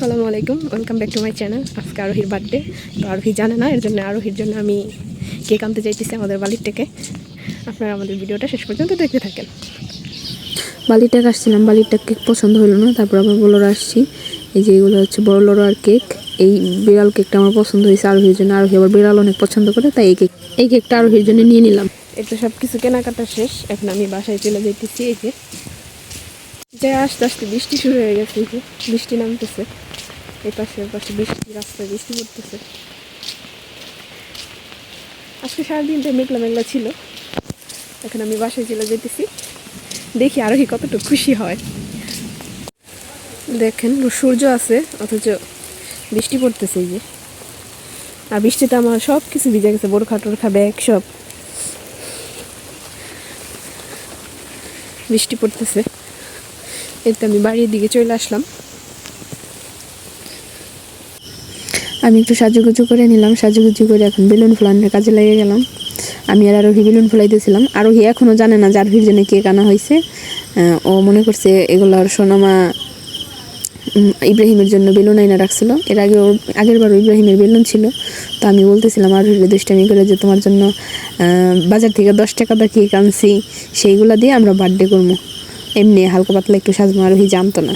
আসসালামু আলাইকুম welcome back to my channel আজকে আরোহীর বার্থডে তো আরোহী জানে না এর জন্য আরোহীর জন্য আমি কেক আনতে চাইতেছি আমাদের বালির থেকে। আপনারা আমাদের ভিডিওটা শেষ পর্যন্ত দেখতে থাকেন। বালির টাক আসছিলাম বালির টাক কেক পছন্দ হলো না তারপর আবার বড়রা আসছি। এই যে এগুলো হচ্ছে বড় লড়ো আর কেক এই বিড়াল কেকটা আমার পছন্দ হয়েছে আরোহীর জন্য। আরোহী আবার বিড়াল অনেক পছন্দ করে তাই এই কেক এই কেকটা আরোহীর জন্য নিয়ে নিলাম। তো সব কিছু কেনাকাটা শেষ এখন আমি বাসায় চলে যেতেছি এই যে। যে আস্তে আস্তে বৃষ্টি শুরু হয়ে গেছে বৃষ্টি নামতেছে। এই পাশে পাশে বৃষ্টি রাস্তায় বৃষ্টি পড়তেছে। আজকে সারাদিনটা মেঘলা মেঘলা ছিল। এখন আমি বাসায় চলে যেতেছি দেখি আরোহী কতটুকু খুশি হয়। দেখেন, সূর্য আছে, অথচ বৃষ্টি পড়তেছে এই যে। আর বৃষ্টিতে আমার সব কিছু ভিজে গেছে, বোরখা টোরখা, ব্যাগ সব। বৃষ্টি পড়তেছে। এতে আমি বাড়ির দিকে চলে আসলাম। আমি একটু সাজুগুজু করে নিলাম, সাজুগুজু করে এখন বেলুন ফুলানোর কাজে লেগে গেলাম। আমি আর আরোহী বেলুন ফুলাইতেছিলাম। আরোহী এখনও জানে না যে আরোহীর জন্য কেক আনা হয়েছে ও মনে করছে এগুলো আর সোনামা ইব্রাহিমের জন্য বেলুন আইনা রাখছিল। এর আগে ওর, আগের বার ইব্রাহিমের বেলুন ছিল। তো আমি বলতেছিলাম আর দুষ্টামি করে যে তোমার জন্য বাজার থেকে দশ টাকা দা কেক আনছি, সেইগুলো দিয়ে আমরা বার্থডে করব এমনি হালকা পাতলা একটু সাজবো আরোহী জানতো না।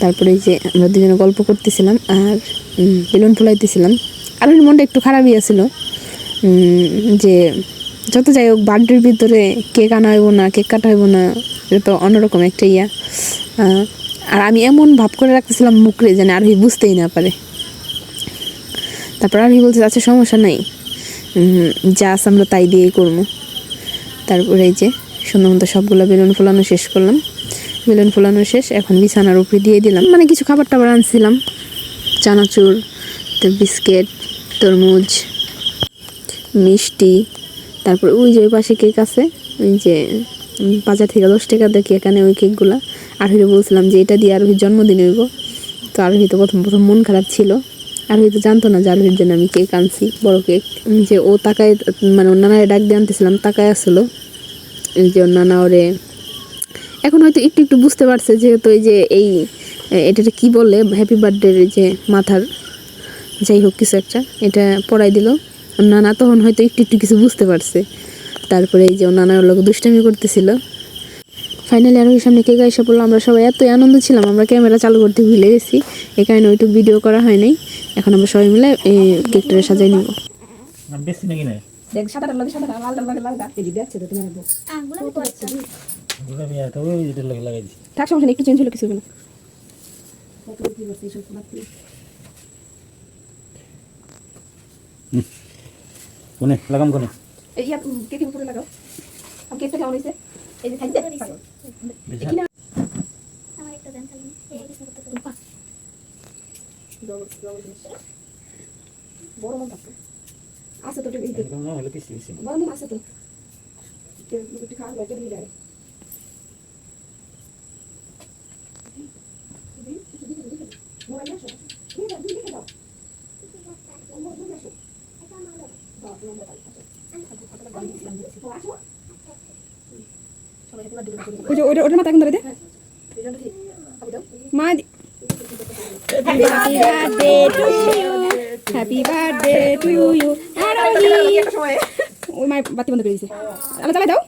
তারপরে যে আমরা দুজনে গল্প করতেছিলাম আর বেলুন ফুলাইতেছিলাম। আরোহীর মনটা একটু খারাপই আছিল যে যত যাই হোক বার্থডের ভিতরে কেক আনা হইব না, কেক কাটা হইব না, এটা তো অন্যরকম একটা ইয়া। আর আমি এমন ভাব করে রাখতেছিলাম মুখরে যেন আরোহী বুঝতেই না পারে। তারপর আরোহী বলছে আচ্ছা সমস্যা নাই। যা আমরা তাই দিয়েই করব। তারপরে এই যে সুন্দর মতো সবগুলো বেলুন ফোলানো শেষ করলাম। বেলুন ফোলানো শেষ। এখন বিছানার উপরে দিয়ে দিলাম। মানে কিছু খাবার টাবার আনছিলাম। চানাচুর, তো বিস্কিট, তরমুজ, মিষ্টি। তারপর ওই যে ওই পাশে কেক আছে। ওই যে বাজার থেকে দশ টাকা দেখি এখানে ওই কেকগুলা। আরোহীরে বলছিলাম যে এটা দিয়ে আরোহীর জন্মদিন হইব। তো আরোহী তো প্রথম প্রথম মন খারাপ ছিল। আরোহী তো জানতো না যে আরোহীর জন্য আমি কেক আনছি, বড় কেক। যে ও তাকায় মানে ওর নানারে ডাক দিয়ে আনতেছিলাম, তাকায় আসলো। যে ওর নানা ওরে এখন হয়তো একটু একটু বুঝতে পারছে যেহেতু এই যে এই এটাকে কি বলে হ্যাপি বার্থডে যে মাথার। যাই হোক কিছু একটা এটা পড়াই দিল। নানা তখন হয়তো একটু একটু কিছু বুঝতে পারছে। তারপরে এই যে নানার লোক দুষ্টামি করতেছিল। ফাইনালি আর ওই সামনে কেক এসে পড়ল আমরা সবাই এতই আনন্দ ছিলাম আমরা ক্যামেরা চালু করতে ভুলে গেছি। এই কারণে ওইটুকু ভিডিও করা হয় নাই। এখন আমরা সবাই মিলে এই কেকটা সাজাই নিব। দেখ সাদাটার লগে সাদাটা লালটার লগে লালটা এই যে দেখছে তো তোমার থাক সমস্যা একটু চেঞ্জ হলে কিছু না। কোনে লাগাম কোনে? এই ইয়া কেকের উপরে লাগাও। আর কেকটা কেমন হয়েছে? এই যে থাকবে বেশা আমার একটা দেন তাহলে। এই কিছু করতে পারব বড় মন থাকবে আছে তো বেশি। বড় মন আছে তো। একটু খাওয়া লাগে দিয়ে যায় মোবাইল আসো দিয়ে দাও দিয়ে দাও মোবাইল আসো দাও তোমার মোবাইল আসো ওই যে ওটা ওটা মাথা এখন ধরে দে। মা দি- Happy birthday to you. Happy birthday to you. ওই মায়ের বাতি বন্ধ করে দিয়েছে। আলো জ্বালাই দাও।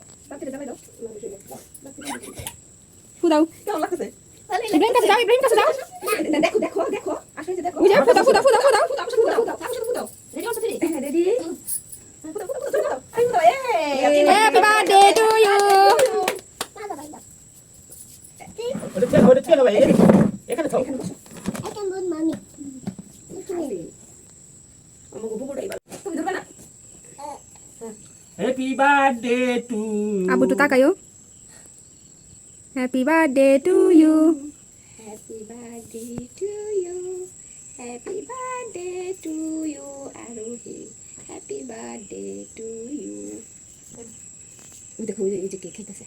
ফু দাও। ইব্রাহিম কাছে যাও ইব্রাহিম কাছে যাও দেখো দেখো দেখো ওই যে ফু দাও ফু দাও ফু দাও ফু দাও। ফু দাও ফু দাও ফু দাও ready happy birthday to you ওটা ভাই এখানে থাও. হ্যাপি বার্থডে টু আবু তো তাকায়ো। Happy birthday to you happy birthday to you happy birthday to you Arohi happy birthday to you দেখো যে- এই যে কেক খাইতেছে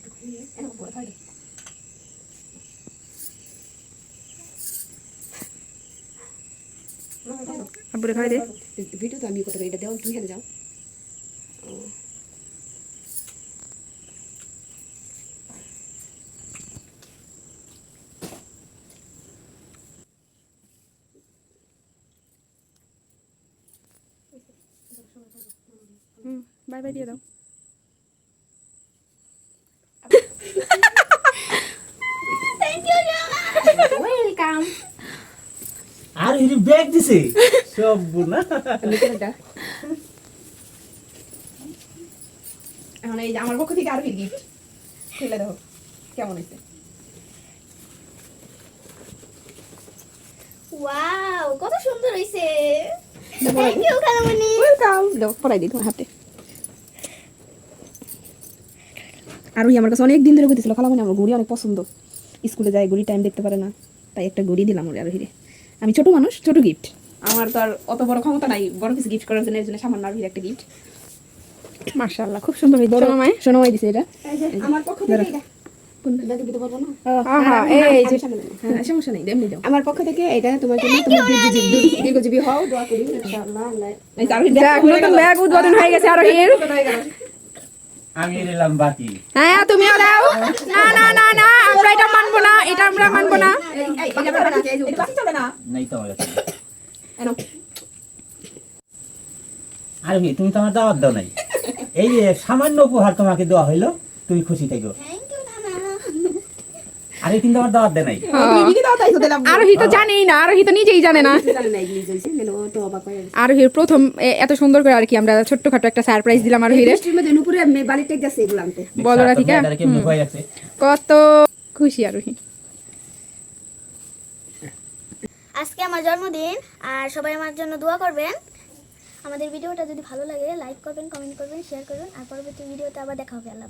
ভিডিও তো আমি করতে এটা দেও তুমি হেনে যাও। বাই বাই দিয়ে দাও। আর ব্যাগ দিছে। সব না? এখন এই আমার পক্ষ থেকে আরও গিফট খুলে দাও। কেমন হয়েছে? ওয়াও কত সুন্দর হইছে থ্যাংক ইউ খালামণি ওয়েলকাম দাও পড়াই দিই তোমার হাতে। আর ওই আমার কাছে অনেক দিন ধরে বুঝতেছিল খালামণি আমার ঘুড়ি অনেক পছন্দ। স্কুলে যায় ঘুড়ি টাইম দেখতে পারে না। তাই একটা ঘুড়ি দিলাম ওর আরোহীরে। আমি ছোট মানুষ ছোট গিফট আমার তো আর অত বড় ক্ষমতা নাই বড় কিছু গিফট করার জন্য এর জন্য সামান্য আরোহীর একটা গিফট মার্শাল্লাহ খুব সুন্দর হয়েছে বড় মামায় সোনামাই দিছে এটা আমার পক্ষ থেকে এটা আহা, এই যে হ্যাঁ, সমস্যা নেই এমনি আমার পক্ষ থেকে এটা তোমার জন্য দীর্ঘজীবী হও দোয়া করি ব্যাগ উদ্বোধন হয়ে গেছে আমি বাতি। হ্যাঁ তুমিও দাও না না না না আমরা এটা মানবো না এটা আমরা মানবো না। নাই তো আর কি তুমি তো আমার দাওয়াত দাও নাই। এই যে সামান্য উপহার তোমাকে দেওয়া হইল তুমি খুশি থাকো। আরে কিন্তু আমার দাওয়াত দেয় নাই। আরোহী তো জানেই না আরোহী তো নিজেই জানে না। জানে না ইংলিশ হইছে মেলে ও তো অবাক হয়ে গেছে। আরোহীর প্রথম এত সুন্দর করে আর কি আমরা ছোট্টখাটো একটা সারপ্রাইজ দিলাম আরোহীরে। বৃষ্টির মধ্যে নুপুরে মেয়ে বাড়ির টেক গেছে এগুলো আনতে। বলো রাধিকা। মেয়েটারে কেমনে ভয় আছে কত খুশি আরোহী। আজকে আমার জন্মদিন আর সবাই আমার জন্য দোয়া করবেন। আমাদের ভিডিওটা যদি ভালো লাগে লাইক করবেন কমেন্ট করবেন শেয়ার করবেন আর পরবর্তী ভিডিওতে আবার দেখা হবে আল্লাহ